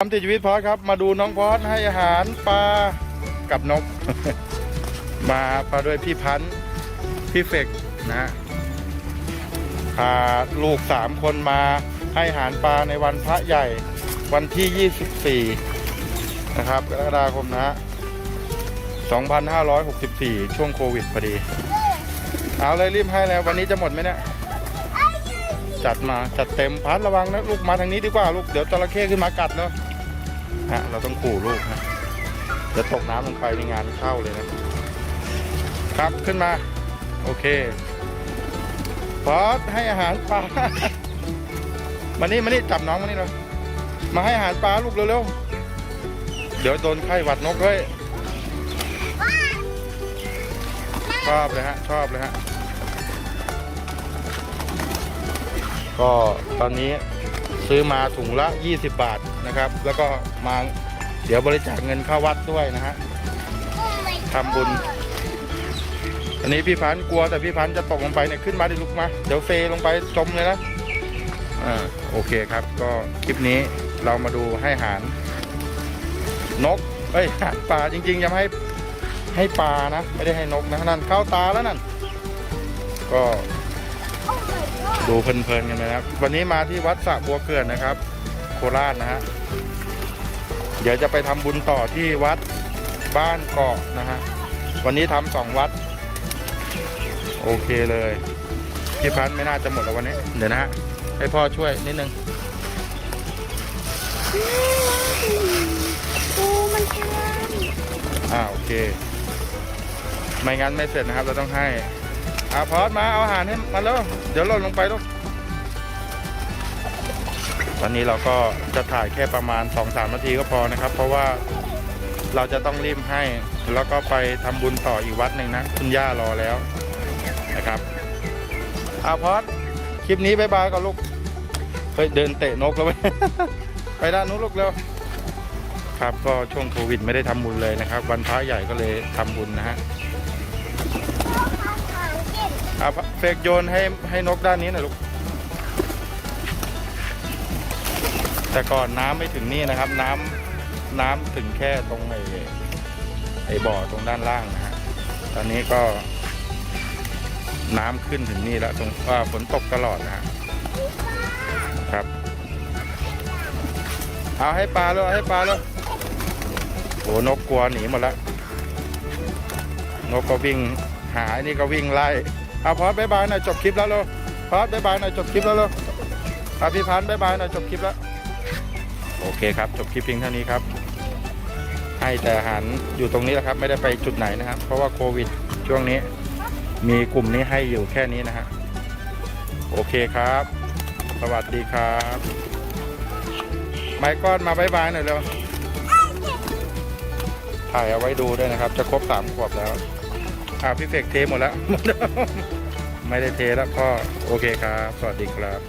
ทำติดชีวิตพอสครับ มาดูน้องพอสให้อาหารปลากับนก มาพาด้วยพี่พันธ์พี่เฟกนะพาลูกสามคนมาให้อาหารปลาในวันพระใหญ่วันที่ 24 นะครับกรกฎาคมนะ 2564 ช่วงโควิดพอดี เอาเลยรีบให้แล้ววันนี้จะหมดไหมเนี่ยจัดมาจัดเต็มพัดระวังนะลูกมาทางนี้ดีกว่าลูกเดี๋ยวจระเข้ขึ้นมากัดแล้ว ฮะเราต้องขู่ลูกนะเดี๋ยวตกน้ำลงไปในงานเข้าเลยนะ ครับขึ้นมา โอเคพอสให้อาหารปลามานี่มานี่จับน้องมานี่เลยมาให้อาหารปลาลูกเร็วๆ เดี๋ยวโดนไข้หวัดนกด้วยชอบเลยฮะ ชอบเลยฮะ ก็ตอนนี้ ซื้อมาถุงละ 20 บาทนะครับ แล้วก็มาเดี๋ยวบริจาคเงินเข้าวัดด้วยนะฮะทำบุญ อันนี้พี่พันธ์กลัวแต่พี่พันธ์จะตกลงไปเนี่ยขึ้นมาดิลุกมา เดี๋ยวเฟลงไปจมเลยนะอ่าโอเคครับ ก็คลิปนี้เรามาดูให้หารนกเอ้ยหารปลาจริงๆยังให้ให้ปลานะ ไม่ได้ให้นกนะนั่นเข้าตาแล้วนั่นก็ ดูเพลินๆกันไปนะครับ วันนี้มาที่วัดสระบัวเกลื่อนนะครับ โคราชนะฮะ เดี๋ยวจะไปทำบุญต่อที่วัดบ้านเกาะนะฮะ วันนี้ทำสองวัด โอเคเลยพี่พันธุ์ไม่น่าจะหมดแล้ววันนี้ เดี๋ยวนะฮะ ให้พ่อช่วยนิดนึงปูมันแข็งอ่าโอเค ไม่งั้นไม่เสร็จนะครับ เราต้องให้ อาพอดมาเอาอาหารให้มาแล้วเดี๋ยวหล่นลงไปลูกตอนนี้เราก็จะถ่ายแค่ประมาณ 2-3 นาทีก็พอนะครับ เพราะว่าเราจะต้องรีบให้ แล้วก็ไปทำบุญต่ออีกวัดหนึ่งนะ คุณย่ารอแล้วนะครับอาพอดคลิปนี้บายบายก่อนลูกเฮ้ยเดินเตะนกแล้วไปไปด้านนู้นลูกเร็วครับก็ช่วงโควิดไม่ได้ทำบุญเลยนะครับ วันพระใหญ่ก็เลยทำบุญนะฮะ อะเฟกโยนให้ให้นกด้านนี้หน่อยลูก แต่ก่อนน้ำไม่ถึงนี่นะครับ น้ำน้ำถึงแค่ตรงไอ้ไอ้บ่อตรงด้านล่างนะฮะ ตอนนี้ก็ น้ำขึ้นถึงนี่แล้วตรงว่าฝนตกตลอดนะฮะครับ เอาให้ปลาแล้วให้ปลาแล้วโอ้นกกลัวหนีหมดแล้วนกก็วิ่งหาไอ้นี่ก็วิ่งไล่ เอาพอดบายบายหน่อยจบคลิปแล้วลูกพอดบายบายหน่อยจบคลิปแล้วลูกเอาพี่พันธ์บายบายหน่อยจบคลิปแล้ว โอเคครับ จบคลิปเพียงเท่านี้ครับ ให้แต่อาหารอยู่ตรงนี้แหละครับ ไม่ได้ไปจุดไหนนะครับ เพราะว่าโควิดช่วงนี้ มีกลุ่มนี้ให้อยู่แค่นี้นะฮะโอเคครับ สวัสดีครับ ไมค์ก้อนมาบายบายหน่อยเร็วถ่ายเอาไว้ดูด้วยนะครับ จะครบสามขวบแล้ว อ่าพี่เฟกเทหมดแล้ว ไม่ได้เทแล้วพ่อโอเคครับ สวัสดีครับ